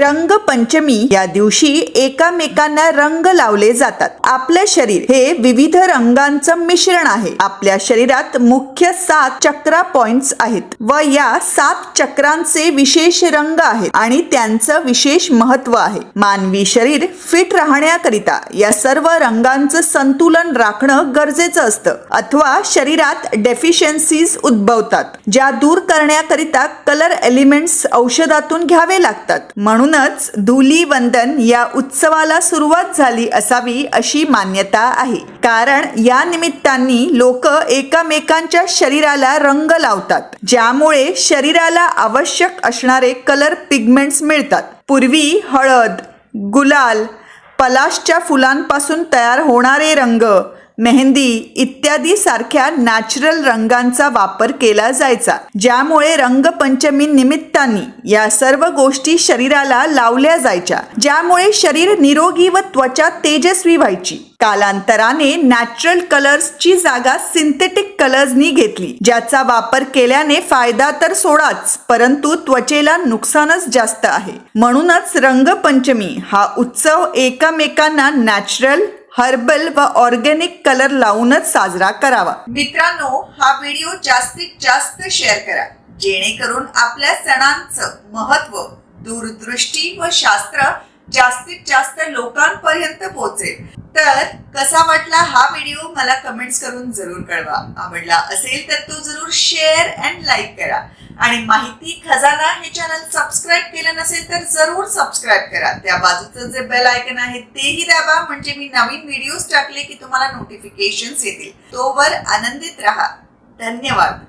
रंगपंचमी या दिवशी एकामेकांना रंग लावले जातात. आपलं शरीर हे विविध रंगांचं मिश्रण आहे. आपल्या शरीरात मुख्य सात चक्रा पॉइंट्स आहेत व या सात चक्रांचे विशेष रंग आहेत आणि त्यांचं विशेष महत्त्व आहे. मानवी शरीर फिट राहण्याकरिता या सर्व रंगांचं संतुलन राखणं गरजेचं असतं अथवा शरीरात डेफिशियन्सीज उद्भवतात ज्या दूर करण्याकरिता कलर एलिमेंट्स औषधातून घ्यावे लागतात. म्हणून म्हणूनच धुलीवंदन या उत्सवाला सुरुवात झाली असावी अशी मान्यता आहे. कारण या निमित्तांनी लोक एकामेकांच्या शरीराला रंग लावतात ज्यामुळे शरीराला आवश्यक असणारे कलर पिगमेंट्स मिळतात. पूर्वी हळद गुलाल पलाशच्या फुलांपासून तयार होणारे रंग मेहंदी इत्यादी सारख्या नॅचरल रंगांचा वापर केला जायचा. ज्यामुळे रंगपंचमी निमित्ताने या सर्व गोष्टी शरीराला लावल्या जायच्या. ज्यामुळे शरीर निरोगी व त्वचा तेजस्वी व्हायची. कालांतराने नॅचरल कलर्सची जागा सिंथेटिक कलर्सनी घेतली. ज्याचा वापर केल्याने फायदा तर सोडाच परंतु त्वचेला नुकसानच जास्त आहे. म्हणूनच रंगपंचमी हा उत्सव एकमेकांना नॅचरल हर्बल व ऑर्गॅनिक कलर लावूनच साजरा करावा. मित्रांनो हा व्हिडिओ जास्तीत जास्त शेअर करा. जेणेकरून आपल्या सणांचं महत्त्व दूरदृष्टी व शास्त्र जास्तीत जास्त लोकांपर्यंत पोहोचेल. तर कसा वाटला हा व्हिडिओ मला कमेंट्स करून जरूर कळवा. आवडला असेल तर तो जरूर शेअर अँड लाईक करा. आणि माहिती खजाना हे चॅनल सबस्क्राईब केलं नसेल तर जरूर सबस्क्राईब करा. त्या बाजूचं जे बेल आयकन आहे तेही दाबा. म्हणजे मी नवीन व्हिडिओज टाकले की तुम्हाला नोटिफिकेशन्स येतील. तोवर आनंदित राहा. धन्यवाद.